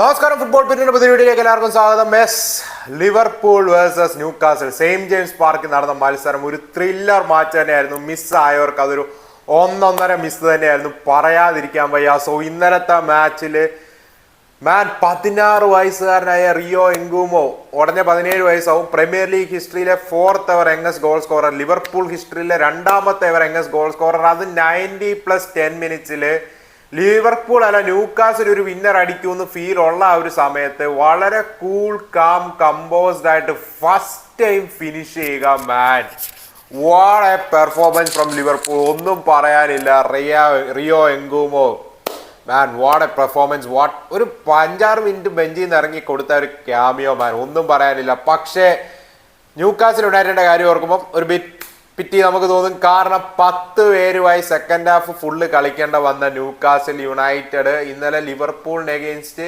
നമസ്കാരം ഫുട്ബോൾ പിന്നീട് വീഡിയോയിലേക്ക് എല്ലാവർക്കും സ്വാഗതം. Yes Liverpool versus Newcastle Saint James പാർക്കിൽ നടന്ന മത്സരം ഒരു ത്രില്ലർ മാച്ച് തന്നെയായിരുന്നു. മിസ് ആയവർക്ക് അതൊരു ഒന്നൊന്നര മിസ് തന്നെയായിരുന്നു. പറയാതിരിക്കാൻ വയ്യ. സോ ഇന്നലത്തെ മാച്ചിൽ മാൻ പതിനാറ് വയസ്സുകാരനായ റിയോ എങ്കുമോ ഉടനെ പതിനേഴ് വയസ്സാവും. പ്രീമിയർ ലീഗ് ഹിസ്റ്ററിയിലെ fourth ever S goal scorer Liverpool ഹിസ്റ്ററിയിലെ രണ്ടാമത്തെ എവർ എസ് ഗോൾ സ്കോറർ അത് നയന്റി പ്ലസ് ടെൻ മിനിറ്റ്സിൽ ലിവർപൂൾ അല്ല ന്യൂക്കാസിൽ ഒരു വിന്നർ അടിക്കുമെന്ന് ഫീൽ ഉള്ള ആ ഒരു സമയത്ത് വളരെ കൂൾ കാം കമ്പോസ്ഡ് ആയിട്ട് ഫസ്റ്റ് ടൈം ഫിനിഷ് ചെയ്യുക man what a performance from Liverpool. ഒന്നും പറയാനില്ല. Riya Rio Ngumoha? Man what a performance what ഒരു അഞ്ചാറ് മിനിറ്റ് ബെഞ്ചിൽ നിന്ന് ഇറങ്ങി കൊടുത്ത ഒരു ക്യാമിയോ മാൻ ഒന്നും പറയാനില്ല. പക്ഷേ ന്യൂക്കാസിൽ ഉണ്ടായിട്ടേണ്ട കാര്യം ഓർക്കുമ്പോൾ ഒരു ബിറ്റ് പിറ്റി നമുക്ക് തോന്നും കാരണം പത്ത് പേരുമായി സെക്കൻഡ് ഹാഫ് ഫുള്ള് കളിക്കേണ്ട വന്ന ന്യൂകാസിൽ യുണൈറ്റഡ്. ഇന്നലെ ലിവർപൂളിന് എഗെയിൻസ്റ്റ്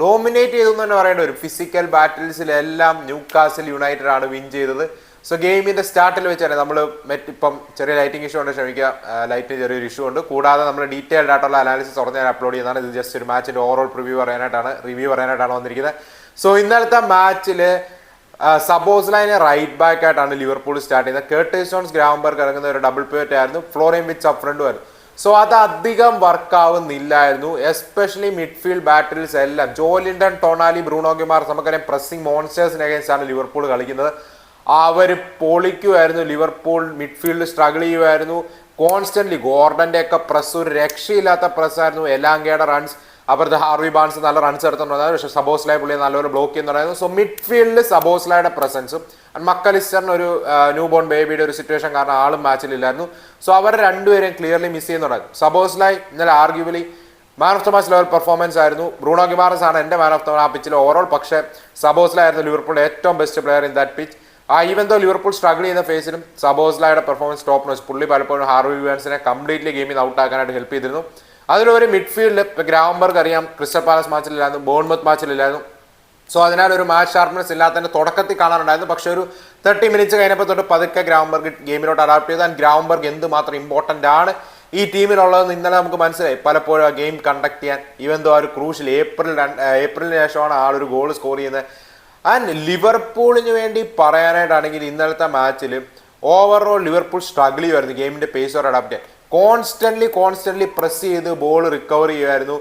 ഡോമിനേറ്റ് ചെയ്തു എന്ന് തന്നെ പറയേണ്ട ഒരു ഫിസിക്കൽ ബാറ്റിൽസിലെല്ലാം ന്യൂകാസിൽ യുണൈറ്റഡ് ആണ് വിൻ ചെയ്തത്. സോ ഗെയിമിന്റെ സ്റ്റാർട്ടിൽ വെച്ചാണ് നമ്മൾ മെറ്റ് ഇപ്പം ചെറിയ ലൈറ്റിംഗ് ഇഷ്യൂ ഉണ്ട് ക്ഷമിക്കുക. ലൈറ്റിന് ചെറിയൊരു ഇഷ്യൂ ഉണ്ട്. കൂടാതെ നമ്മൾ ഡീറ്റെയിൽഡ് ആയിട്ടുള്ള അനാലിസിസ് ഉടനെ ഞാൻ അപ്ലോഡ് ചെയ്യുന്നതാണ്. ഇത് ജസ്റ്റ് ഒരു മാച്ചിന്റെ ഓവറോൾ പ്രിവ്യൂ പറയാനായിട്ടാണ് റിവ്യൂ പറയാനായിട്ടാണ് വന്നിരിക്കുന്നത്. സോ ഇന്നലത്തെ മാച്ചിൽ സബോസ്ലൈനെ റൈറ്റ് ബാക്ക് ആയിട്ടാണ് ലിവർപൂൾ സ്റ്റാർട്ട് ചെയ്യുന്നത് കേർട്ടേസ് ജോൺസ് ഗ്രാമ്പർക്ക് ഇറങ്ങുന്ന ഒരു ഡബിൾ പേറ്റ് ആയിരുന്നു. ഫ്ലോറിയം വിച്ച് ഫ്രണ്ടും ആയിരുന്നു സോ അത് അധികം വർക്ക് ആവുന്നില്ലായിരുന്നു. എസ്പെഷ്യലി മിഡ്ഫീൽഡ് ബാറ്ററീസ് എല്ലാം. ജോലിൻഡൻ ടൊണാലി ബ്രൂണോ ഗിമാർ നമുക്കറിയാം പ്രസ്സിംഗ് മോൺസ്റ്റേഴ്സിന് അഗേൻസ്റ്റ് ആണ് ലിവർപൂൾ കളിക്കുന്നത്. അവർ പൊളിക്കുമായിരുന്നു ലിവർപൂൾ മിഡ്ഫീൽഡ് സ്ട്രഗിൾ ചെയ്യുമായിരുന്നു കോൺസ്റ്റന്റ്ലി ഗോർഡന്റെ ഒക്കെ പ്രസ് ഒരു രക്ഷയില്ലാത്ത പ്രസ്സായിരുന്നു എലാങ്കയുടെ റൺസ് അപ്പുറത്ത് ഹാർവി ബാൻസ് നല്ല റൺസ് എടുത്തിട്ടുണ്ടായിരുന്നു പക്ഷേ സബോസ്ലായ പുള്ളിയെ നല്ലൊരു ബ്ലോക്ക് ചെയ്യുന്നുണ്ടായിരുന്നു സോ മിഡ് മിഡ്ഫീൽഡിൽ സബോസ്ലായുടെ പ്രസൻസും മക്കലിസ്റ്ററിന് ഒരു ന്യൂ ബോൺ ബേബിയുടെ ഒരു സിറ്റുവേഷൻ കാരണം ആളും മാച്ചിലില്ലായിരുന്നു സോ അവർ രണ്ടുപേരെയും ക്ലിയർലി മിസ് ചെയ്യുന്നുണ്ടായിരുന്നു സബോസ്ലായ് ഇന്നലെ arguably man of the match level performance ആയിരുന്നു. ബ്രൂണോ ഗിമാറസ് ആണ് എന്റെ മാൻ ഓഫ് ദ ആ പിച്ചിൽ ഓവറോൾ പക്ഷേ സബോസ്ലായിരുന്നു ലിവർപൂളിന്റെ ഏറ്റവും best player in that pitch ആ ഈവൻ ദോ ലിവർപൂൾ സ്ട്രഗിൾ ചെയ്യുന്ന ഫേസിലും സബോസ്ലായുടെ പെർഫോമൻസ് ടോപ്പ് നോച്ച് പുള്ളി പലപ്പോഴും ഹാർവി വിവാൻസിനെ കംപ്ലീറ്റ്ലി ഗെയിമിൽ ഔട്ട് ആക്കാനായിട്ട് ഹെൽപ്പ് ചെയ്തിരുന്നു. അതിലൊരു മിഡ്ഫീൽഡിൽ ഗ്രാംബർഗ് അറിയാം ക്രിസ്റ്റൽ പാലസ് മാച്ചിലില്ലായിരുന്നു ബോൺമത്ത് മാച്ചിലില്ലായിരുന്നു സോ അതിനാൽ ഒരു മാച്ച് ഷാർപ്നെസ് ഇല്ലാത്തതിന്റെ തുടക്കത്തിൽ കാണാനുണ്ടായിരുന്നു പക്ഷേ ഒരു തേർട്ടി മിനിറ്റ്സ് കഴിഞ്ഞപ്പോൾ തൊട്ട് പതുക്കെ ഗ്രാംബർഗ് ഗെയിമിലോട്ട് അഡാപ്റ്റ് ചെയ്ത്. ആൻഡ് ഗ്രാംബർഗ് എന്തുമാത്രം ഇമ്പോർട്ടന്റ് ആണ് ഈ ടീമിലുള്ളതെന്ന് ഇന്നലെ നമുക്ക് മനസ്സിലായി. പലപ്പോഴും ആ ഗെയിം കണ്ടക്ട് ചെയ്യാൻ ഈവൻ ദോ ആ ഒരു ക്രൂഷ്യൽ ഏപ്രിൽ ഏപ്രിലിന് ശേഷമാണ് ഒരു ഗോൾ സ്കോർ ചെയ്യുന്നത്. ആൻഡ് ലിവർപൂളിന് വേണ്ടി പറയാനായിട്ടാണെങ്കിൽ ഇന്നലത്തെ മാച്ചിൽ ഓവറോൾ ലിവർപൂൾ സ്ട്രഗിൾ ചെയ്യുമായിരുന്നു ഗെയിമിന്റെ പേസോർ അഡാപ്റ്റ് ചെയ്യാൻ. കോൺസ്റ്റന്റ്ലി കോൺസ്റ്റന്റ്ലി പ്രസ് ചെയ്ത് ബോൾ റിക്കവർ ചെയ്യുമായിരുന്നു.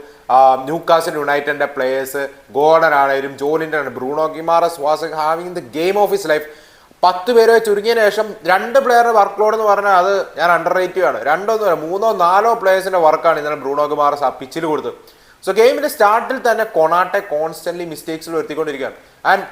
ന്യൂക്കാസൽ യുണൈറ്റഡിന്റെ പ്ലേയേഴ്സ് ഗോർഡൻ ആണെങ്കിലും ജോലിന്റെ ആണ് Bruno Guimaraes was having the game of his life പത്ത് പേരെ ചുരുങ്ങിയതിന് ശേഷം രണ്ട് പ്ലെയറുടെ വർക്ക് ലോഡ് എന്ന് പറഞ്ഞാൽ അത് ഞാൻ അണ്ടർ റേറ്റീവ് ആണ്. രണ്ടോ മൂന്നോ നാലോ പ്ലേയേഴ്സിന്റെ വർക്കാണ് ഇന്നലെ ബ്രൂണോ ഗിമാറസ് ആ പിച്ചിൽ കൊടുത്തത്. സോ ഗെയിമിന്റെ സ്റ്റാർട്ടിൽ തന്നെ കൊണാട്ടെ കോൺസ്റ്റന്റ്ലി മിസ്റ്റേക്സിൽ വരുത്തിക്കൊണ്ടിരിക്കുകയാണ്. ആൻഡ്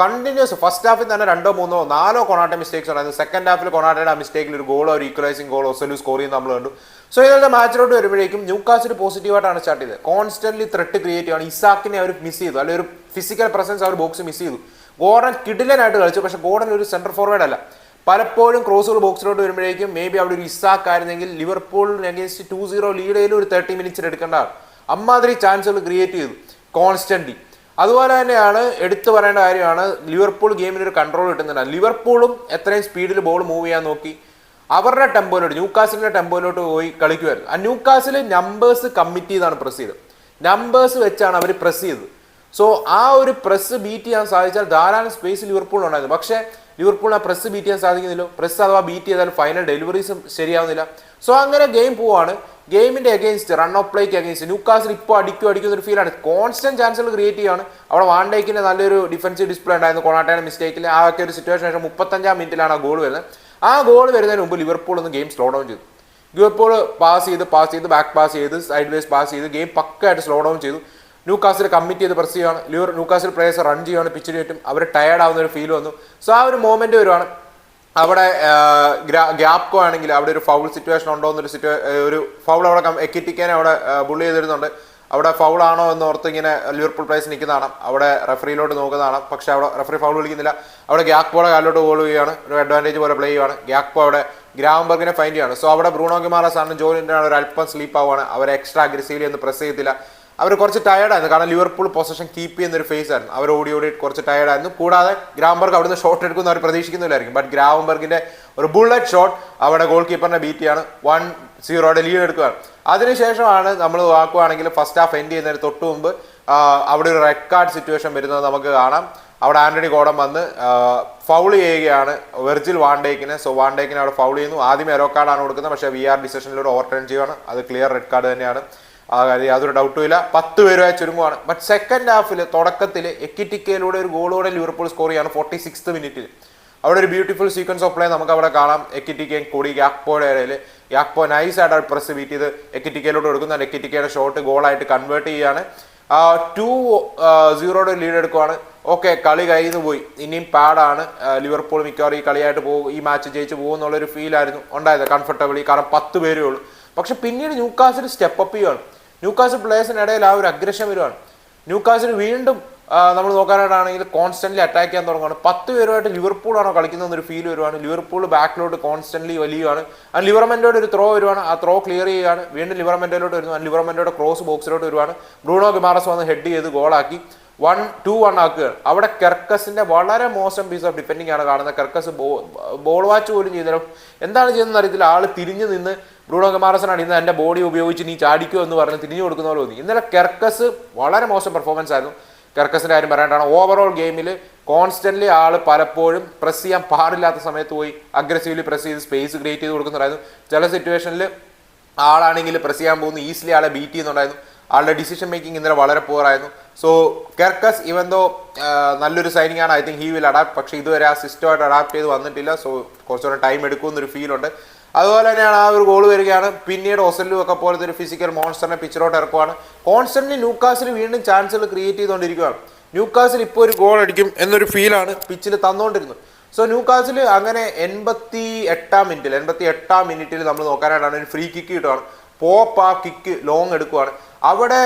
കണ്ടിന്യൂസ് ഫസ്റ്റ് ഹാഫിൽ തന്നെ രണ്ടോ മൂന്നോ നാലോ കൊണാട്ട മിസ്റ്റേക്സ് ഉണ്ടായിരുന്നു. സെക്കൻഡ് ഹാഫിൽ കൊണാട്ടയുടെ ആ മിസ്റ്റേക്കിൽ ഒരു ഗോളോ ഒരു ഈക്വലൈസിംഗ് ഗോളോ ഒസലു സ്കോർ ചെയ്യുന്ന നമ്മൾ കണ്ടു. സോ ഇന്നത്തെ മാച്ചിലോട്ട് വരുമ്പോഴേക്കും ന്യൂക്കാസിൽ പോസിറ്റീവായിട്ടാണ് സ്റ്റാർട്ട് ചെയ്തത്. കോൺസ്റ്റന്റ്ലി ത്രെട്ട് ക്രിയേറ്റ് ആണ് ഇസാക്കിനെ അവർ മിസ് ചെയ്തു. അല്ലെങ്കിൽ ഒരു ഫിസിക്കൽ പ്രസൻസ് അവർ ബോക്സ് മിസ് ചെയ്തു. ഗോർഡൻ കിഡിലനായിട്ട് കളിച്ചു. പക്ഷേ ഗോർഡൻ ഒരു സെന്റർ ഫോർവേഡ് അല്ല. പലപ്പോഴും ക്രോസുകൾ ബോക്സിലോട്ട് വരുമ്പോഴേക്കും മേ ബി അവിടെ ഒരു ഇസാക്ക് ആയിരുന്നെങ്കിൽ ലിവർപൂളിന് അഗേൻസ്റ്റ് ടു സീറോ ലീഡ് ചെയ്യലും ഒരു തേർട്ടി മിനിറ്റ്സിൽ എടുക്കേണ്ട അമ്മാതിരി ചാൻസുകൾ ക്രിയേറ്റ് ചെയ്തു. കോൺസ്റ്റന്റ്ലി അതുപോലെ തന്നെയാണ് എടുത്തു പറയേണ്ട കാര്യമാണ് ലിവർപൂൾ ഗെയിമിന് ഒരു കൺട്രോൾ കിട്ടുന്നുണ്ട്. ലിവർപൂളും എത്രയും സ്പീഡിൽ ബോൾ മൂവ് ചെയ്യാൻ നോക്കി. അവരുടെ ടെമ്പോയിലോട്ട് ന്യൂക്കാസിലിന്റെ ടെമ്പോയിലോട്ട് പോയി കളിക്കുമായിരുന്നു ആ ന്യൂക്കാസിൽ നമ്പേഴ്സ് കമ്മിറ്റ് ചെയ്താണ് പ്രസ് ചെയ്തത്. നമ്പേഴ്സ് വെച്ചാണ് അവർ പ്രസ് ചെയ്തത്. സോ ആ ഒരു പ്രസ് ബീറ്റ് ചെയ്യാൻ സാധിച്ചാൽ ധാരാളം സ്പേസ് ലിവർപൂളിനുണ്ടായിരുന്നു പക്ഷേ ലിവർപൂൾ ആ പ്രസ് ബീറ്റ് ചെയ്യാൻ സാധിക്കുന്നില്ല. പ്രസ് അഥവാ ബീറ്റ് ചെയ്താൽ ഫൈനൽ ഡെലിവറീസും ശരിയാവുന്നില്ല. സോ അങ്ങനെ ഗെയിം പോവാണ്. ഗെയിമിന്റെ അഗേൻസ്റ്റ് റൺ ഓഫ് പ്ലേക്ക് അഗേൻസ്റ്റ് ന്യൂക്കാസിൽ ഇപ്പോൾ അടിക്കും അടിക്കുന്ന ഒരു ഫീലാണ് കോൺസ്റ്റന്റ് ചാൻസുകൾ ക്രിയേറ്റ് ചെയ്യാണ് അവിടെ വാണ്ടേക്കിന്റെ നല്ലൊരു ഡിഫൻസീവ് ഡിസ്പ്ലേ ഉണ്ടായിരുന്നു. കൊണാട്ടയുടെ മിസ്റ്റേക്കിൽ ആ ഒക്കെ ഒരു സിറ്റുവേഷൻ ശേഷം മുപ്പത്തഞ്ചാം മിനിറ്റിലാണ് ആ ഗോൾ വരുന്നത്. ആ ഗോൾ വരുന്നതിന് മുമ്പ് ലിവർപൂൾ ഒന്ന് ഗെയിം സ്ലോ ഡൗൺ ചെയ്തു. ലിവർപൂൾ പാസ് ചെയ്ത് പാസ് ചെയ്ത് ബാക്ക് പാസ് ചെയ്ത് സൈഡ് വേസ് പാസ് ചെയ്ത് ഗെയിം പക്കായിട്ട് സ്ലോ ഡൗൺ ചെയ്തു. ന്യൂക്കാസിൽ കമ്മിറ്റ് ചെയ്ത് പ്രസ് ചെയ്യുകയാണ് ലിവർ ന്യൂക്കാസിൽ പ്ലേയേഴ്സ് റൺ ചെയ്യുകയാണ് പിച്ചിന് ചുറ്റും അവർ ടയർഡ് ആവുന്ന ഒരു ഫീൽ വന്നു. സോ ആ ഒരു മോമെന്റ് വരുവാണ്. അവിടെ ഗ്യാപ്കോ ആണെങ്കിൽ അവിടെ ഒരു ഫൗൾ സിറ്റുവേഷൻ ഉണ്ടോ എന്നൊരു സിറ്റുവേ ഒരു ഫൗൾ അവിടെ എക്കിറ്റിക്കാനെ അവിടെ ബുള്ളി ചെയ്തിരുന്നുണ്ട്. അവിടെ ഫൗൾ ആണോ എന്ന് ഓർത്ത് ഇങ്ങനെ ലിവർപൂൾ പ്ലേസ് നിൽക്കുന്നതാണ് അവിടെ റെഫറിയിലോട്ട് നോക്കുന്നതാണ് പക്ഷേ അവിടെ റെഫറി ഫൗൾ വിളിക്കുന്നില്ല. അവിടെ ഗ്യാക്പോയുടെ കാലിലോട്ട് ഗോൾ ചെയ്യുകയാണ്. ഒരു അഡ്വാന്റേജ് പോലെ പ്ലേ ചെയ്യുകയാണ് ഗ്യാക്പോ അവിടെ ഗ്രാംബർഗിനെ ഫൈൻഡ് ചെയ്യാണ് സോ അവിടെ ബ്രൂണോ ഗിമാറസ് ആണ് ജോലിന്റെ ഒരു അല്പം സ്ലീപ്പ് ആവുകയാണ് അവരെ എക്സ്ട്രാ അഗ്രസീവ്ലി ഒന്ന് പ്രസ് ചെയ്യത്തില്ല. അവർ കുറച്ച് ടയർഡായിരുന്നു കാരണം ലിവർപൂൾ പൊസിഷൻ കീപ്പ് ചെയ്യുന്ന ഒരു ഫേസ് ആയിരുന്നു. അവർ ഓടി ഓടി കുറച്ച് ടയർഡായിരുന്നു കൂടാതെ ഗ്രാംബർഗ് അവിടുന്ന് ഷോട്ട് എടുക്കുന്ന അവർ പ്രതീക്ഷിക്കുന്നില്ലായിരിക്കും. ബട്ട് ഗ്രാംബർഗിന്റെ ഒരു ബുള്ളറ്റ് ഷോട്ട് അവിടെ ഗോൾ കീപ്പറിനെ ബീറ്റ് ചെയ്യാണ്. വൺ സീറോയുടെ ലീഡ് എടുക്കുകയാണ്. അതിനുശേഷമാണ് നമ്മൾ നോക്കുവാണെങ്കിൽ ഫസ്റ്റ് ഹാഫ് എൻഡ് ചെയ്യുന്നതിന് തൊട്ട് മുമ്പ് അവിടെ ഒരു റെഡ് കാർഡ് സിറ്റുവേഷൻ വരുന്നത് നമുക്ക് കാണാം. അവിടെ ആന്റണി ഗോഡൻ വന്ന് ഫൗൾ ചെയ്യുകയാണ് വെർജിൽ വാണ്ടേക്കിനെ സോ വാണ്ടേക്കിനെ അവിടെ ഫൗൾ ചെയ്യുന്നു. ആദ്യം എറോ കാർഡാണ് കൊടുക്കുന്നത്. പക്ഷേ വി ആർ ഡിസിഷനിലൂടെ ഓവർ ടേൺ ചെയ്യുകയാണ് അത് ക്ലിയർ റെഡ് കാർഡ് തന്നെയാണ്. ആ കാര്യം യാതൊരു ഡൗട്ടും ഇല്ല. പത്ത് പേരുമായി ചുരുങ്ങുവാണ് ബട്ട് സെക്കൻഡ് ഹാഫിൽ തുടക്കത്തിൽ എക്കിറ്റിക്കയിലൂടെ ഒരു ഗോളോടെ ലിവർപൂൾ സ്കോർ ചെയ്യാണ് ഫോർട്ടി സിക്സ്ത് മിനിറ്റിൽ അവിടെ ഒരു ബ്യൂട്ടിഫുൾ സീക്വൻസ് ഓഫ് പ്ലേ നമുക്ക് അവിടെ കാണാം. എക്കിറ്റിക്കയും കൂടി യാക്പോയുടെ ഇടയിൽ യാക്പോ നൈസായിട്ട് പ്രസ് ബീറ്റ് ചെയ്ത് എക്കിറ്റിക്കയിലോട്ട് കൊടുക്കുന്ന. എക്കിറ്റിക്കയുടെ ഷോട്ട് ഗോളായിട്ട് കൺവേർട്ട് ചെയ്യാണ്. ടു സീറോയുടെ ലീഡ് എടുക്കുവാണ്. ഓക്കെ കളി നിന്ന് പോയി. ഇനിയും പാടാണ് ലിവർപൂൾ മിക്കവാറും ഈ കളിയായിട്ട് പോകും. ഈ മാച്ച് ജയിച്ച് പോകും എന്നുള്ളൊരു ഫീൽ ആയിരുന്നു. ഉണ്ടായത്. കംഫർട്ടബിളി കാരണം പത്ത് പേരേ ഉള്ളൂ. പക്ഷെ പിന്നീട് ന്യൂക്കാസിൽ സ്റ്റെപ്പ് അപ്പ് ചെയ്യുകയാണ് ന്യൂക്കാസിൽ പ്ലേയേഴ്സിനിടയിൽ ആ ഒരു അഗ്രഷൻ വരുവാണ്. ന്യൂക്കാസിൽ വീണ്ടും നമ്മൾ നോക്കാനായിട്ടാണെങ്കിൽ കോൺസ്റ്റന്റ്ലി അറ്റാക്ക് ചെയ്യാൻ തുടങ്ങുകയാണ് പത്ത് പേരുമായിട്ട് ലിവർപൂളാണോ ഒരു ഫീൽ വരുവാണ്. ലിവർപൂൾ ബാക്കിലോട്ട് കോൺസ്റ്റന്റ്ലി വലിയാണ് ആ ലിവർമെന്റോട് ഒരു ത്രോ വരുവാണ്. ആ ത്രോ ക്ലിയർ ചെയ്യുകയാണ്. വീണ്ടും ലിവർമെന്റോട്ട് വരുന്നു. ലിവർമെന്റോടെ ക്രോസ് ബോക്സിലോട്ട് വരുവാണ്. ബ്രൂണോ ഗിമാറസ് വന്ന് ഹെഡ് ചെയ്ത് ഗോളാക്കി വൺ ടു വൺ ആക്കുകയാണ്. അവിടെ കെർക്കസിന്റെ വളരെ മോശം പീസ് ഓഫ് ഡിഫെൻഡിങ് ആണ് കാണുന്നത്. കെർക്കസ് ബോൾ വാച്ച് പോലും ചെയ്തല്ലോ എന്താണ് ചെയ്യുന്നത് അറിയത്തില്ല. ആൾ തിരിഞ്ഞു നിന്ന് ബ്രൂണോ കുമാരസനാണ് ഇന്ന് എന്റെ ബോഡി ഉപയോഗിച്ച് നീ ചാടിക്കോ എന്ന് പറഞ്ഞ് തിരിഞ്ഞു കൊടുക്കുന്ന പോലെ തോന്നി. ഇന്നലെ കെർക്കസ് വളരെ മോശം പെർഫോമൻസ് ആയിരുന്നു. കെർക്കസിന്റെ കാര്യം പറയാനാണ് ഓവറോൾ ഗെയിമിൽ കോൺസ്റ്റന്റ്ലി ആൾ പലപ്പോഴും പ്രസ് ചെയ്യാൻ പാടില്ലാത്ത സമയത്ത് പോയി അഗ്രസീവ്ലി പ്രസ് ചെയ്ത് സ്പേസ് ക്രിയേറ്റ് ചെയ്ത് കൊടുക്കുന്നുണ്ടായിരുന്നു. ചില സിറ്റുവേഷനിൽ ആളാണെങ്കിൽ പ്രസ് ചെയ്യാൻ പോകുന്നു ഈസിലി ആളെ ബീറ്റ് ചെയ്യുന്നുണ്ടായിരുന്നു. ആളുടെ ഡിസിഷൻ മേക്കിംഗ് ഇന്നലെ വളരെ പോറായിരുന്നു സോ കെർക്കസ് ഇവൻ ദോ നല്ലൊരു സൈനിങ് ആണ് I think he will adapt പക്ഷേ ഇതുവരെ ആ സിസ്റ്റമായിട്ട് അഡാപ്റ്റ് ചെയ്ത് വന്നിട്ടില്ല. സോ കുറച്ചുകൂടെ ടൈം എടുക്കുമെന്നൊരു ഫീലുണ്ട് അതുപോലെ തന്നെയാണ് ആ ഒരു ഗോൾ വരികയാണ്. പിന്നീട് ഒസല്ലു ഒക്കെ പോലത്തെ ഒരു ഫിസിക്കൽ മോൺസ്റ്ററിനെ പിച്ചറോട്ട് ഇറക്കുവാണ്. കോൺസ്റ്റന്റ് ന്യൂക്കാസിൽ വീണ്ടും ചാൻസുകൾ ക്രിയേറ്റ് ചെയ്തുകൊണ്ടിരിക്കുകയാണ്. ന്യൂക്കാസിൽ ഇപ്പോൾ ഒരു ഗോൾ അടിക്കും എന്നൊരു ഫീലാണ് പിച്ചിൽ തന്നുകൊണ്ടിരുന്നത് സോ ന്യൂക്കാസിൽ അങ്ങനെ എൺപത്തി എട്ടാം മിനിറ്റിൽ എൺപത്തി എട്ടാം മിനിറ്റിൽ നമ്മൾ നോക്കാനായിട്ടാണ് ഒരു ഫ്രീ കിക്ക് കിട്ടുകയാണ് പോപ്പ് ആ കിക്ക് ലോങ് എടുക്കുവാണ്. അവിടെ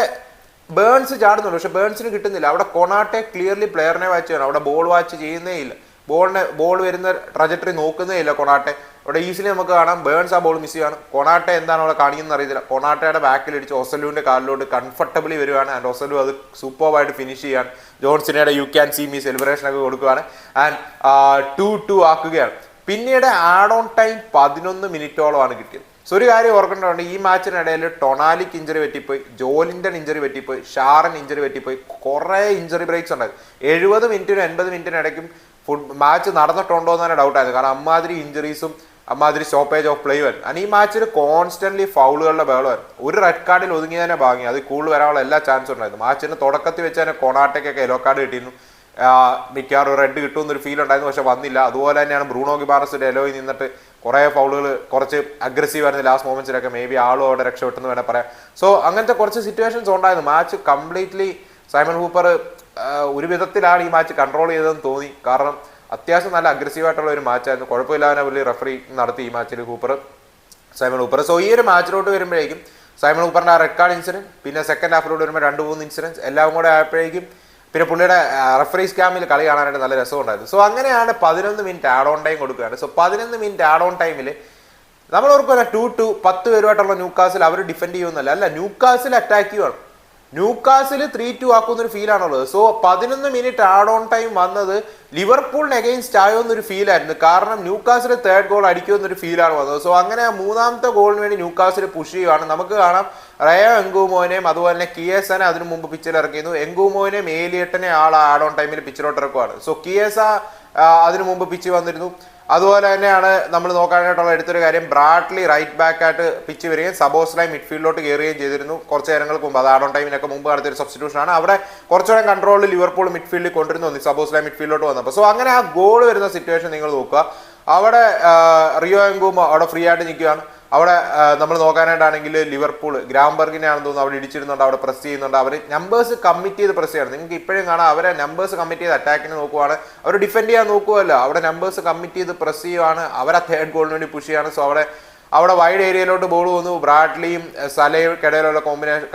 ബേൺസ് ചാടുന്നുണ്ട് പക്ഷെ ബേൺസിന് കിട്ടുന്നില്ല. അവിടെ കൊണാട്ടെ ക്ലിയർലി പ്ലെയറിനെ വാച്ച് ചെയ്യണം അവിടെ ബോൾ വാച്ച് ചെയ്യുന്നേ ഇല്ല. ബോളിനെ ബോൾ വരുന്ന ട്രജക്ടറി നോക്കുന്നേ ഇല്ല കൊണാട്ടെ. അവിടെ ഈസിലി നമുക്ക് കാണാം. ബേൺസ് ആ ബോൾ മിസ് ചെയ്യാണ് കൊണാട്ടെ എന്താണ് അവിടെ കാണിക്കുന്നത് അറിയത്തില്ല. കൊണാട്ടയുടെ ബാക്കിൽ ഇടിച്ച് ഒസലുവിന്റെ കാലിലോട്ട് കംഫർട്ടബിളി വരുവാണ്. ആൻഡ് ഒസലു അത് സൂപ്പർവായിട്ട് ഫിനിഷ് ചെയ്യാൻ ജോൺസിനയുടെ you can see me celebration ഒക്കെ കൊടുക്കുകയാണ് ആൻഡ് ടു ടു ആക്കുകയാണ്. പിന്നീട് ആഡ് ഓൺ ടൈം പതിനൊന്ന് മിനിറ്റോളമാണ് കിട്ടിയത്. സോ ഒരു കാര്യം ഓർക്കേണ്ടതുണ്ട്. ഈ മാച്ചിനിടയിൽ ടൊണാലിക്ക് ഇഞ്ചറി പറ്റിപ്പോയി. ജോലിന്റെ ഇഞ്ചറി പറ്റിപ്പോയി. ഷാറൻ ഇഞ്ചറി പറ്റിപ്പോയി. കുറേ ഇഞ്ചറി ബ്രേക്സ് ഉണ്ടായി. എഴുപത് മിനിറ്റിനും എൺപത് മിനിറ്റിനും ഇടയ്ക്കും ഫുഡ് മാച്ച് നടന്നിട്ടുണ്ടോ എന്ന് തന്നെ ഡൗട്ടായിരുന്നു കാരണം അമ്മാതിരി ഇഞ്ചറീസും അമ്മാതിരി സ്റ്റോപ്പേജ് ഓഫ് പ്ലേ വരും ഈ മാച്ചിൽ കോൺസ്റ്റന്റ്ലി ഫൗളുകളുടെ ബഹളമായിരുന്നു ഒരു റെഡ് കാർഡിൽ ഒതുങ്ങി തന്നെ ഭാഗ്യം. അത് കൂടുതൽ വരാനുള്ള എല്ലാ ചാൻസും ഉണ്ടായിരുന്നു. മാച്ചിന് തുടക്കത്തിൽ വെച്ച് തന്നെ കൊണാട്ടയ്ക്കൊക്കെ യെല്ലോ കാർഡ് കിട്ടിയിരുന്നു. മിക്കവാറും റെഡ് കിട്ടുമെന്നൊരു ഫീൽ ഉണ്ടായിരുന്നു. പക്ഷെ വന്നില്ല. അതുപോലെ തന്നെയാണ് ബ്രൂണോ ഗിബാറസിന്റെ എലോയിൽ നിന്നിട്ട് കുറേ ഫൗളുകൾ കുറച്ച് അഗ്രസീവ് ആയിരുന്നു ലാസ്റ്റ് മൊമെന്റ്സിലൊക്കെ മേ ബി ആളും അവിടെ രക്ഷപ്പെട്ടെന്ന് വേണേൽ പറയാം. സോ അങ്ങനത്തെ കുറച്ച് സിറ്റുവേഷൻസ് ഉണ്ടായിരുന്നു. മാച്ച് കംപ്ലീറ്റ്ലി സൈമൺ ഹൂപ്പർ ഒരു വിധത്തിലാണ് ഈ മാച്ച് കൺട്രോൾ ചെയ്തതെന്ന് തോന്നി. കാരണം അത്യാവശ്യം നല്ല അഗ്രസീവായിട്ടുള്ള ഒരു മാച്ചായിരുന്നു കുഴപ്പമില്ലാതെ വലിയ റെഫറി നടത്തി ഈ മാച്ചിൽ കൂപ്പർ സൈമൺ കൂപ്പർ സോ ഈ ഒരു മാച്ചിലോട്ട് വരുമ്പോഴേക്കും സൈമൺ കൂപ്പറിന്റെ ആ റെക്കോർഡ് ഇൻസിഡന്റ് പിന്നെ സെക്കൻഡ് ഹാഫിലോട്ട് വരുമ്പോൾ രണ്ട് മൂന്ന് ഇൻസിഡൻസ് എല്ലാം കൂടെ ആയപ്പോഴേക്കും പിന്നെ പുള്ളിയുടെ റഫറി സ്കാമിൽ കളി കാണാനായിട്ട് നല്ല രസമുണ്ടായിരുന്നു. സോ അങ്ങനെയാണ് പതിനൊന്ന് മിനിറ്റ് ആഡ് ഓൺ ടൈം കൊടുക്കുകയാണ്. സോ പതിനൊന്ന് മിനിറ്റ് ആഡ് ഓൺ ടൈമിൽ നമ്മൾ ഓർക്കുമല്ല ടു ടു പത്ത് പേരുമായിട്ടുള്ള ന്യൂക്കാസിൽ അവർ ഡിഫെൻഡ് ചെയ്യുമെന്നല്ല അല്ല ന്യൂക്കാസിൽ അറ്റാക്ക് ചെയ്യുവാണ്. ന്യൂക്കാസിൽ ത്രീ ടു ആക്കുന്ന ഒരു ഫീലാണുള്ളത് സോ പതിനൊന്ന് മിനിറ്റ് ആഡ് ഓൺ ടൈം വന്നത് ലിവർപൂളിന് അഗെയിൻസ്റ്റ് ആയോ എന്നൊരു ഫീലായിരുന്നു കാരണം ന്യൂക്കാസിൽ തേർഡ് ഗോൾ അടിക്കുമെന്നൊരു ഫീലാണ് വന്നത്. സോ അങ്ങനെ മൂന്നാമത്തെ ഗോളിന് വേണ്ടി ന്യൂക്കാസിൽ പുഷ് ചെയ്യുകയാണ് നമുക്ക് കാണാം റയോ എങ്കൂമോനെയും അതുപോലെ തന്നെ കിയേസനെ അതിനു മുമ്പ് പിച്ചിൽ ഇറക്കിയിരുന്നു. എങ്കൂമോനെയും ഏലിയട്ടനെ ആൾ ആഡ് ഓൺ ടൈമിൽ പിച്ചിലോട്ട് ഇറക്കുവാണ്. സോ കിയേസ അതിനു മുമ്പ് പിച്ച് വന്നിരുന്നു. അതുപോലെ തന്നെയാണ് നമ്മൾ നോക്കാനായിട്ടുള്ള എടുത്തൊരു കാര്യം. ബ്രാഡ്ലി റൈറ്റ് ബാക്ക് ആയിട്ട് പിച്ച് വരികയും സബോസ്ലായി മിഡ്ഫീൽഡിലോട്ട് കയറുകയും ചെയ്തിരുന്നു കുറച്ച് നേരങ്ങൾക്ക് മുമ്പ്. അത് ആഡോൺ ടൈമിനൊക്കെ മുമ്പ് നടത്തിയൊരു സബ്സ്റ്റിറ്റ്യൂഷൻ ആണ്. അവിടെ കുറച്ചുകൂടെ കൺട്രോളിൽ ലിവർപൂൾ മിഡ്ഫീൽഡിൽ കൊണ്ടിരുന്നു. സബോസ്ലായി മിഡ്ഫീൽഡിലോട്ട് വന്നപ്പോൾ. സോ അങ്ങനെ ആ ഗോൾ വരുന്ന സിറ്റുവേഷൻ നിങ്ങൾ നോക്കുക. അവിടെ റിയോ എങ്കുമോ അവിടെ ഫ്രീ ആയിട്ട് നിൽക്കുകയാണ്. അവിടെ നമ്മൾ നോക്കാനായിട്ടാണെങ്കിൽ ലിവർപൂൾ ഗ്രാംബർഗിനെയാണെന്ന് തോന്നുന്നു അവിടെ ഇടിച്ചിരുന്നുണ്ട് അവിടെ പ്രസ് ചെയ്യുന്നുണ്ട്. അവർ നമ്പേഴ്സ് കമ്മിറ്റ് ചെയ്ത് പ്രസ് ചെയ്യണം. നിങ്ങൾക്ക് ഇപ്പോഴും കാണാം അവരെ നമ്പേഴ്സ് കമ്മിറ്റ് ചെയ്ത് അറ്റാക്കിന് നോക്കുവാണ്. അവർ ഡിഫെൻഡ് ചെയ്യാൻ നോക്കുമല്ലോ അവിടെ നമ്പേഴ്സ് കമ്മിറ്റ് ചെയ്ത് പ്രസ് ചെയ്യുവാണ്. അവരെ തേർഡ് ഗോളിന് വേണ്ടി പുഷ് ചെയ്യാണ് സോ അവിടെ അവിടെ വൈഡ് ഏരിയയിലോട്ട് ബോൾ വന്നു. ബ്രാഡ്ലിയും എഹ്, സലയും കിടയിലുള്ള കോമ്പിനേഷൻ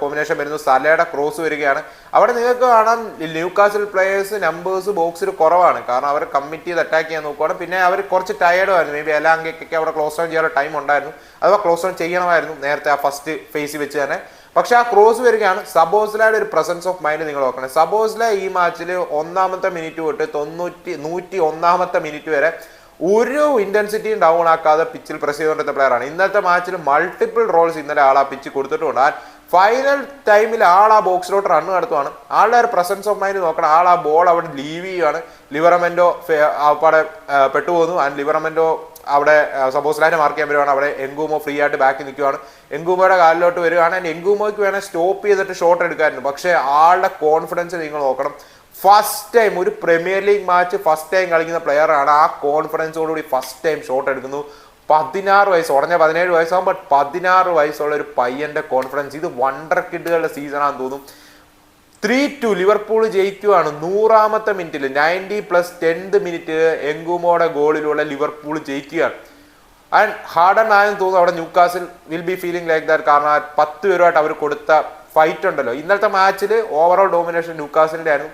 കോമ്പിനേഷൻ വരുന്നു. സലയുടെ ക്രോസ് വരികയാണ്. അവിടെ നിങ്ങൾക്ക് കാണാം ന്യൂകാസിൽ പ്ലേയേഴ്സ് നമ്പേഴ്സ് ബോക്സിൽ കുറവാണ്. കാരണം അവർ കമ്മിറ്റ് ചെയ്ത് അറ്റാക്ക് ചെയ്യാൻ നോക്കുവാണ്. പിന്നെ അവർ കുറച്ച് ടയർഡും ആയിരുന്നു. മേ ബി എലാങ്കയ്ക്കൊക്കെ അവിടെ ക്ലോസ് ഡൗൺ ചെയ്യാനുള്ള ടൈം ഉണ്ടായിരുന്നു. അഥവാ ക്ലോസ് ഡൗൺ ചെയ്യണമായിരുന്നു നേരത്തെ ആ ഫസ്റ്റ് ഫേസ് വെച്ച് തന്നെ. പക്ഷെ ആ ക്രോസ് വരികയാണ്. സബോസ്ലയുടെ ഒരു പ്രസൻസ് ഓഫ് മൈൻഡ് നിങ്ങൾ നോക്കണം സബോസ്ല ഈ മാച്ചിൽ ഒന്നാമത്തെ മിനിറ്റ് തൊട്ട് തൊണ്ണൂറ്റി നൂറ്റി ഒന്നാമത്തെ മിനിറ്റ് വരെ ഒരു ഇന്റൻസിറ്റിയും ഡൗൺ ആക്കാതെ പിച്ചിൽ പ്രസ് ചെയ്തുകൊണ്ടിരുന്ന പ്ലെയറാണ് ഇന്നത്തെ മാച്ചിൽ മൾട്ടിപ്പിൾ റോൾസ് ഇന്നലെ ആൾ ആ പിച്ച് കൊടുത്തിട്ടുണ്ട് ഫൈനൽ ടൈമിൽ ആൾ ആ ബോക്സിലോട്ട് റണ്ണ് നടത്തുവാണ്. ആളുടെ ഒരു പ്രസൻസ് ഓഫ് മൈൻഡ് നോക്കണം. ആൾ ആ ബോൾ അവിടെ ലീവ് ചെയ്യുകയാണ് ലിവറമെന്റോ അവിടെ പെട്ടുപോകുന്നു. ആൻഡ് ലിവറമെന്റോ അവിടെ സപ്പോസ് ലൈനെ മാർക്ക് ചെയ്യാൻ വരുവാണ്. അവിടെ എങ്കൂമോ ഫ്രീ ആയിട്ട് ബാക്കി നിൽക്കുവാണ്. എങ്കൂമോയുടെ കാലിലോട്ട് വരികയാണ്. ആൻഡ് എങ്കൂമോയ്ക്ക് വേണേൽ സ്റ്റോപ്പ് ചെയ്തിട്ട് ഷോട്ട് എടുക്കാമായിരുന്നു പക്ഷേ ആളുടെ കോൺഫിഡൻസ് നിങ്ങൾ നോക്കണം. ഫസ്റ്റ് ടൈം ഒരു Premier League match first time കളിക്കുന്ന പ്ലെയർ ആണ്. ആ കോൺഫിഡൻസോടുകൂടി ഫസ്റ്റ് ടൈം ഷോട്ട് എടുക്കുന്നു. പതിനാറ് വയസ്സ് ഉടനെ പതിനേഴ് വയസ്സാകും ബട്ട് പതിനാറ് വയസ്സുള്ള ഒരു പയ്യന്റെ കോൺഫിഡൻസ് ഇത് വണ്ടർ കിഡുകളുടെ സീസണാന്ന് തോന്നും. ത്രീ ടു ലിവർപൂൾ ജയിക്കുവാണ്. നൂറാമത്തെ മിനിറ്റിൽ ninety plus tenth minute Ngumoha ഗോളിലൂടെ Liverpool ജയിക്കുകയാണ്. ആൻഡ് ഹാർഡൻ ആയെന്ന് തോന്നുന്നു അവിടെ Newcastle will be feeling like that കാരണം ആ പത്ത് പേരുമായിട്ട് അവർ കൊടുത്ത ഫൈറ്റ് ഉണ്ടല്ലോ. ഇന്നത്തെ മാച്ചിൽ ഓവറോൾ ഡോമിനേഷൻ ന്യൂക്കാസിലിന്റെ ആയിരുന്നു.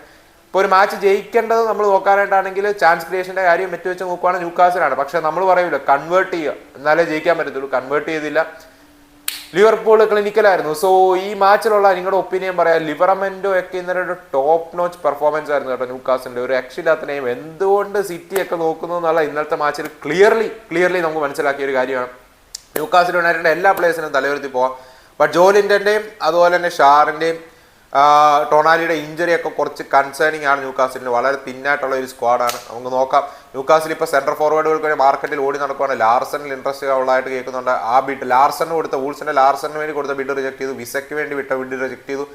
ഇപ്പോൾ ഒരു മാച്ച് ജയിക്കേണ്ടത് നമ്മൾ നോക്കാനായിട്ടാണെങ്കിൽ ചാൻസ് ക്രിയേഷന്റെ കാര്യം വെച്ച് വെച്ച് നോക്കുവാണെങ്കിൽ ന്യൂക്കാസിലാണ് പക്ഷെ നമ്മൾ പറയൂല കൺവേർട്ട് ചെയ്യുക. എന്നാലേ ജയിക്കാൻ പറ്റത്തുള്ളൂ. കൺവേർട്ട് ചെയ്തില്ല. ലിവർപൂൾ ക്ലിനിക്കലായിരുന്നു സോ ഈ മാച്ചിലുള്ള നിങ്ങളുടെ ഒപ്പീനിയൻ പറയാം. ലിവറമെന്റോ ഒക്കെ ഇന്നലെ ഒരു ടോപ്പ് നോച്ച് പെർഫോമൻസ് ആയിരുന്നു കേട്ടോ ന്യൂക്കാസിന്റെ ഒരു രക്ഷയില്ലാത്ത എന്തുകൊണ്ട് സിറ്റി ഒക്കെ നോക്കുന്നു എന്നുള്ള ഇന്നലത്തെ മാച്ചിൽ ക്ലിയർലി ക്ലിയർലി നമുക്ക് മനസ്സിലാക്കിയ ഒരു കാര്യമാണ്. ന്യൂക്കാസിൽ യുണൈറ്റഡിന്റെ എല്ലാ പ്ലേയേഴ്സിനും തലയുയർത്തി പോവാം. ബട്ട് ജോലിന്റെയും അതുപോലെ തന്നെ ഷാറിന്റെയും ടൊണാലിയുടെ ഇഞ്ചറി ഒക്കെ കുറച്ച് കൺസേണിംഗ് ആണ് ന്യൂക്കാസിലിന് വളരെ തിന്നായിട്ടുള്ള ഒരു സ്ക്വാഡാണ് നമുക്ക് നോക്കാം. ന്യൂക്കാസിൽ ഇപ്പോൾ സെൻട്രൽ ഫോർവേഡുകൾക്ക് വേണ്ടി മാർക്കറ്റിൽ ഓടി നടക്കുവാണ്. ലാർസണിൽ ഇൻട്രസ്റ്റ് ഉള്ളതായിട്ട് കേൾക്കുന്നുണ്ട്. ആ ബിഡ് ലാർസണിന് കൊടുത്ത വൂൾസിന്റെ ലാർസണിന് വേണ്ടി കൊടുത്ത ബിഡ് റിജക്ട് ചെയ്തു. വിസയ്ക്ക് വേണ്ടി വിട്ട ബിഡ് റിജക്ട് ചെയ്തു.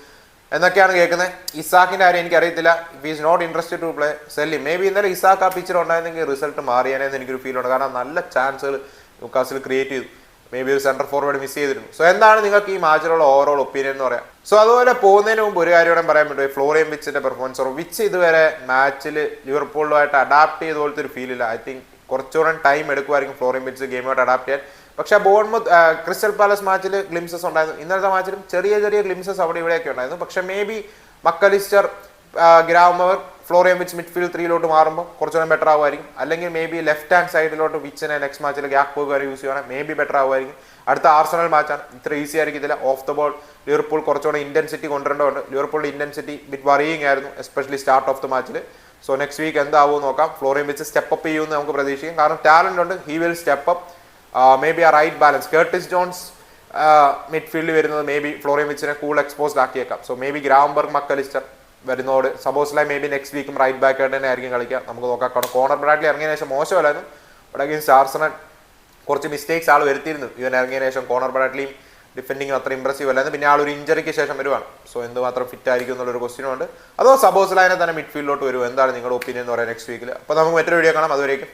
എന്നൊക്കെയാണ് കേൾക്കുന്നത്. ഇസാക്കിന്റെ കാര്യം എനിക്കറിയത്തില്ല. If is not interested to play സെല്ലി maybe ഇന്നലെ ഇസാക്ക് ആ പിക്ചർ ഉണ്ടായിരുന്നെങ്കിൽ റിസൾട്ട് മാറിയാനേന്ന് എനിക്കൊരു ഫീൽ ഉണ്ട്. കാരണം നല്ല ചാൻസുകൾ ന്യൂക്കാസിൽ ക്രിയേറ്റ് ചെയ്തു. മേ ബി ഒരു സെൻട്രൽ ഫോർവേഡ് മിസ് ചെയ്തിരുന്നു. സോ എന്താണ് നിങ്ങൾക്ക് ഈ മാച്ചിലുള്ള ഓവറോൾ ഒപ്പീനിയൻ എന്ന് പറയാം? സോ അതുപോലെ പോകുന്നതിന് മുമ്പ് ഒരു കാര്യം കൂടെ പറയാൻ പറ്റും ഫ്ലോറിയൻ വിച്ചിന്റെ പെർഫോമൻസ് വിച്ച് ഇതുവരെ മാച്ചിൽ ലിവർപൂളുമായിട്ട് അഡാപ്റ്റ് ചെയ്ത പോലത്തെ ഒരു ഫീലില്ല ഐ തിങ്ക് കുറച്ചുകൂടെ ടൈം എടുക്കുമായിരിക്കും ഫ്ലോറിയൻ വിച്ച് ഗെയിമായിട്ട് അഡാപ്റ്റ് ചെയ്യാൻ. പക്ഷെ ബോൺമുത്ത് ക്രിസ്റ്റൽ പാലസ് മാച്ചിൽ ഗ്ലിംസസ് ഉണ്ടായിരുന്നു. ഇന്നലത്തെ മാച്ചിലും ചെറിയ ചെറിയ ഗ്ലിംസസ് അവിടെ ഇവിടെയൊക്കെ ഉണ്ടായിരുന്നു. പക്ഷെ maybe Mac Allister Gravenberch Florian which midfield ത്രീയിലോട്ട് മാറുമ്പോൾ കുറച്ചുകൂടെ ബെറ്റർ ആവുമായിരിക്കും. അല്ലെങ്കിൽ മേ ബി ലെഫ്റ്റ് ഹാൻഡ് സൈഡിലോട്ട് വിച്ചിനെ നെക്സ്റ്റ് മാച്ചിൽ ഗ്യാപ്പ് പോകുക യൂസ് ചെയ്യണം മേ ബി ബെറ്റർ ആവുമായിരിക്കും. അടുത്ത ആർസണൽ മാച്ചാണ് ഇത്ര ഈസി ആയിരിക്കും ആയിരിക്കത്തില്ല ഓഫ് ദ ബോൾ ലിവർപൂൾ കുറച്ചുകൂടെ ഇന്റൻസിറ്റി കൊണ്ടുവരേണ്ടതുണ്ട്. ലിവർപൂളിന്റെ ഇന്റൻസിറ്റി ബിറ്റ് വറിയിങ് ആയിരുന്നു എസ്പെഷ്യലി സ്റ്റാർട്ട് ഓഫ് ദ മാച്ചിൽ സോ നെക്സ്റ്റ് വീക്ക് എന്താവും നോക്കാം. ഫ്ലോറിയം വെച്ച് സ്റ്റെപ്പ് അപ്പ് ചെയ്യുമെന്ന് നമുക്ക് പ്രതീക്ഷിക്കാം. കാരണം ടാലന്റ് ഉണ്ട്. He will step up maybe ആ റൈറ്റ് ബാലൻസ് കേർട്ടിസ് ജോൺസ് മിഡ്ഫീൽഡിൽ വരുന്നത് മേ ബി ഫ്ലോറിയം വെച്ചിനെ cool exposed ആക്കിയേക്കാം. So maybe Gravenberch Mac Allister വരുന്നതോട് Szoboszlai maybe next വീക്കും റൈറ്റ് ബാക്ക് ആയിട്ട് തന്നെ ആയിരിക്കും കളിക്കുക. നമുക്ക് നോക്കാം. കോർണർ ബ്രാഡ്ലി ഇറങ്ങിയ ശേഷം മോശമല്ലായിരുന്നു. ഇവിടെ അഗെയിൻസ്റ്റ് ആർസണൽ കുറച്ച് മിസ്റ്റേക്സ് ആൾ വരുത്തിയിരുന്നു. ഇവൻ ഇറങ്ങിയ ശേഷം കോർണർ ബ്രാഡ്ലിയും ഡിഫെൻഡിങ് അത്ര ഇംപ്രസീവ് അല്ലായിരുന്നു. പിന്നെ ആൾ ഒരു ഇഞ്ചറിക്ക് ശേഷം വരുവാണ്. സോ എന്തുമാത്രം ഫിറ്റ് ആയിരിക്കും എന്നുള്ളൊരു ക്വസ്റ്റ്യനുണ്ട് അതോ സപ്പോസ് ലൈനെ തന്നെ മിഡ്ഫീൽഡിലോട്ട് വരുമോ എന്താണ് നിങ്ങളുടെ ഒപ്പീനിയൻ എന്ന് പറയാം നെക്സ്റ്റ് വീക്കിൽ അപ്പോൾ നമുക്ക് മറ്റൊരു വീഡിയോ കാണാം. അതുവരേക്കും.